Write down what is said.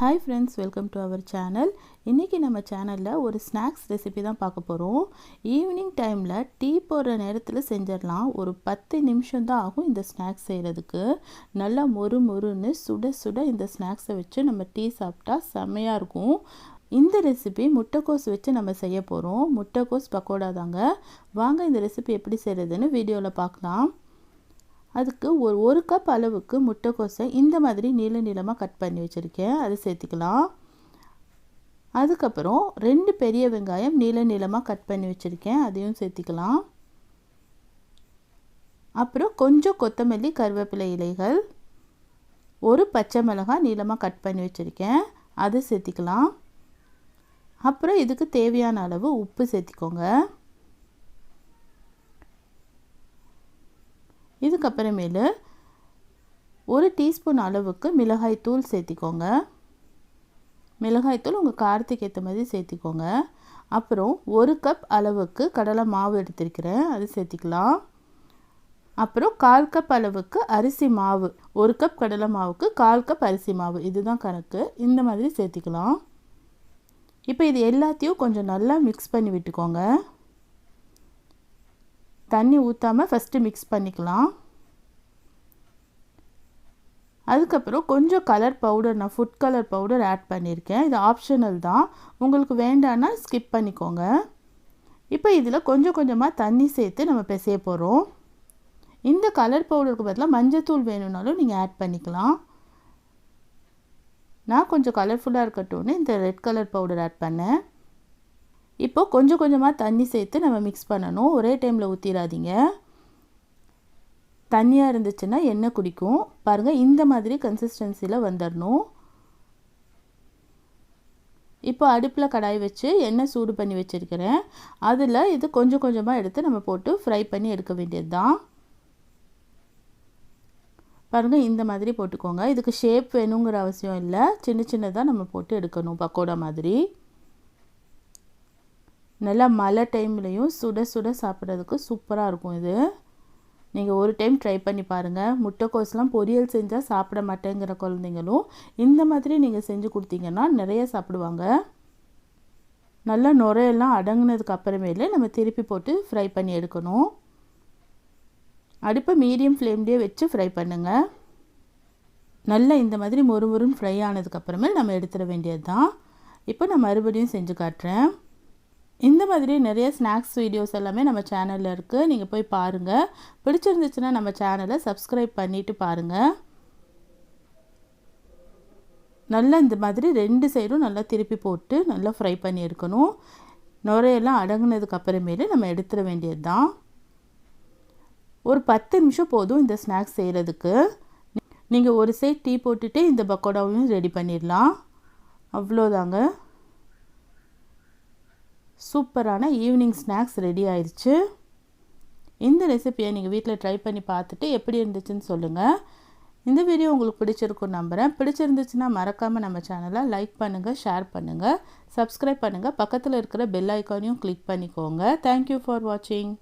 Hi friends welcome to our channel இன்றைக்கி நம்ம சேனலில் ஒரு ஸ்நாக்ஸ் ரெசிபி தான் பார்க்க போகிறோம் ஈவினிங் டைமில் டீ போடுற நேரத்தில் செஞ்சிடலாம். ஒரு பத்து நிமிஷம் தான் ஆகும் இந்த ஸ்நாக்ஸ் செய்கிறதுக்கு நல்லா மொறு மொறுன்னு சுட சுட இந்த ஸ்நாக்ஸை வச்சு நம்ம டீ சாப்பிட்டா செம்மையாக இருக்கும். இந்த ரெசிபி முட்டைக்கோஸ் வச்சு நம்ம செய்ய போகிறோம் முட்டைக்கோஸ் பக்கோடா தாங்க. வாங்க இந்த ரெசிபி எப்படி செய்கிறதுன்னு வீடியோவில் பார்க்கலாம். அதுக்கு ஒரு ஒரு கப் அளவுக்கு முட்டைக்கோசை இந்த மாதிரி நீள நீளமாக கட் பண்ணி வச்சுருக்கேன். அதை சேர்த்துக்கலாம். அதுக்கப்புறம் ரெண்டு பெரிய வெங்காயம் நீள நீளமாக கட் பண்ணி வச்சுருக்கேன். அதையும் சேர்த்திக்கலாம். அப்புறம் கொஞ்சம் கொத்தமல்லி கருவேப்பிலை இலைகள். ஒரு பச்சை மிளகாய் நீளமாக கட் பண்ணி வச்சுருக்கேன். அதை சேர்த்திக்கலாம். அப்புறம் இதுக்கு தேவையான அளவு உப்பு சேர்த்திக்கோங்க. அதுக்கப்புறமேலு ஒரு டீஸ்பூன் அளவுக்கு மிளகாய்த்தூள் சேர்த்திக்கோங்க. மிளகாய்த்தூள் உங்கள் காரத்துக்கு ஏற்ற மாதிரி சேர்த்திக்கோங்க. அப்புறம் ஒரு கப் அளவுக்கு கடலை மாவு எடுத்திருக்கிறேன் அது சேர்த்திக்கலாம். அப்புறம் கால் கப் அளவுக்கு அரிசி மாவு ஒரு கப் கடலை மாவுக்கு கால் கப் அரிசி மாவு இதுதான் கணக்கு. இந்த மாதிரி சேர்த்திக்கலாம். இப்போ இது எல்லாத்தையும் கொஞ்சம் நல்லா மிக்ஸ் பண்ணி விட்டுக்கோங்க. தண்ணி ஊற்றாமல் ஃபஸ்ட்டு மிக்ஸ் பண்ணிக்கலாம். அதுக்கப்புறம் கொஞ்சம் கலர் பவுடர் நான் ஃபுட் கலர் பவுடர் ஆட் பண்ணியிருக்கேன். இது ஆப்ஷனல் தான். உங்களுக்கு வேண்டான்னா ஸ்கிப் பண்ணிக்கோங்க. இப்போ இதில் கொஞ்சம் கொஞ்சமாக தண்ணி சேர்த்து நம்ம பிசைய போகிறோம் இந்த கலர் பவுடருக்கு பதிலாக மஞ்சத்தூள் வேணும்னாலும் நீங்கள் ஆட் பண்ணிக்கலாம். நான் கொஞ்சம் கலர்ஃபுல்லாக இருக்கட்டும்னு இந்த ரெட் கலர் பவுடர் ஆட் பண்ணேன். இப்போது கொஞ்சம் கொஞ்சமாக தண்ணி சேர்த்து நம்ம மிக்ஸ் பண்ணணும். ஒரே டைமில் ஊற்றிடாதீங்க தண்ணியாக இருந்துச்சுன்னா எண்ணெய் குடிக்கும். பாருங்கள் இந்த மாதிரி கன்சிஸ்டன்சியில் வந்துடணும் இப்போ அடுப்பில் கடாய் வச்சு எண்ணெய் சூடு பண்ணி வச்சுருக்கிறேன். அதில் இது கொஞ்சம் கொஞ்சமாக எடுத்து நம்ம போட்டு ஃப்ரை பண்ணி எடுக்க வேண்டியது தான் பாருங்கள் இந்த மாதிரி போட்டுக்கோங்க. இதுக்கு ஷேப் வேணுங்கிற அவசியம் இல்லை. சின்ன சின்னதாக நம்ம போட்டு எடுக்கணும் பக்கோடா மாதிரி. நல்லா மழை டைம்லேயும் சுட சுட சாப்பிட்றதுக்கு சூப்பராக இருக்கும் இது. நீங்கள் ஒரு டைம் ட்ரை பண்ணி பாருங்கள் முட்டைக்கோஸ்லாம் பொரியல் செஞ்சால் சாப்பிட மாட்டேங்கிற குழந்தைங்களும் இந்த மாதிரி நீங்கள் செஞ்சு கொடுத்தீங்கன்னா நிறைய சாப்பிடுவாங்க. நல்லா நுரையெல்லாம் அடங்கினதுக்கு அப்புறமேலே நம்ம திருப்பி போட்டு ஃப்ரை பண்ணி எடுக்கணும். அடுப்பை மீடியம் ஃப்ளேம்லேயே வச்சு ஃப்ரை பண்ணுங்கள் நல்லா இந்த மாதிரி மொறு மொறுன்னு ஃப்ரை ஆனதுக்கப்புறமே நம்ம எடுத்துட வேண்டியது தான் இப்போ நான் மறுபடியும் செஞ்சு காட்டுறேன். இந்த மாதிரி நிறைய ஸ்நாக்ஸ் வீடியோஸ் எல்லாமே நம்ம சேனலில் இருக்குது நீங்கள் போய் பாருங்கள் பிடிச்சிருந்துச்சுன்னா நம்ம சேனலை சப்ஸ்கிரைப் பண்ணிவிட்டு பாருங்கள் நல்லா இந்த மாதிரி ரெண்டு சைடும் நல்லா திருப்பி போட்டு நல்லா ஃப்ரை பண்ணி எடுக்கணும். நுரையெல்லாம் அடங்கினதுக்கு அப்புறமேலே நம்ம எடுத்துட வேண்டியது தான் ஒரு பத்து நிமிஷம் போதும் இந்த ஸ்நாக்ஸ் செய்கிறதுக்கு நீங்கள் ஒரு சைட் டீ போட்டுட்டு இந்த பக்கோடாவையும் ரெடி பண்ணிடலாம். அவ்வளோதாங்க. சூப்பரான ஈவினிங் ஸ்நாக்ஸ் ரெடி ஆயிடுச்சு. இந்த ரெசிப்பியை நீங்கள் வீட்டில் ட்ரை பண்ணி பார்த்துட்டு எப்படி இருந்துச்சுன்னு சொல்லுங்கள் இந்த வீடியோ உங்களுக்கு பிடிச்சிருக்கும் நம்புகிறேன் பிடிச்சிருந்துச்சுன்னா மறக்காமல் நம்ம சேனலை லைக் பண்ணுங்கள் ஷேர் பண்ணுங்கள் சப்ஸ்கிரைப் பண்ணுங்கள் பக்கத்தில் இருக்கிற பெல் ஐக்கானையும் கிளிக் பண்ணிக்கோங்க. தேங்க்யூ ஃபார் வாட்சிங்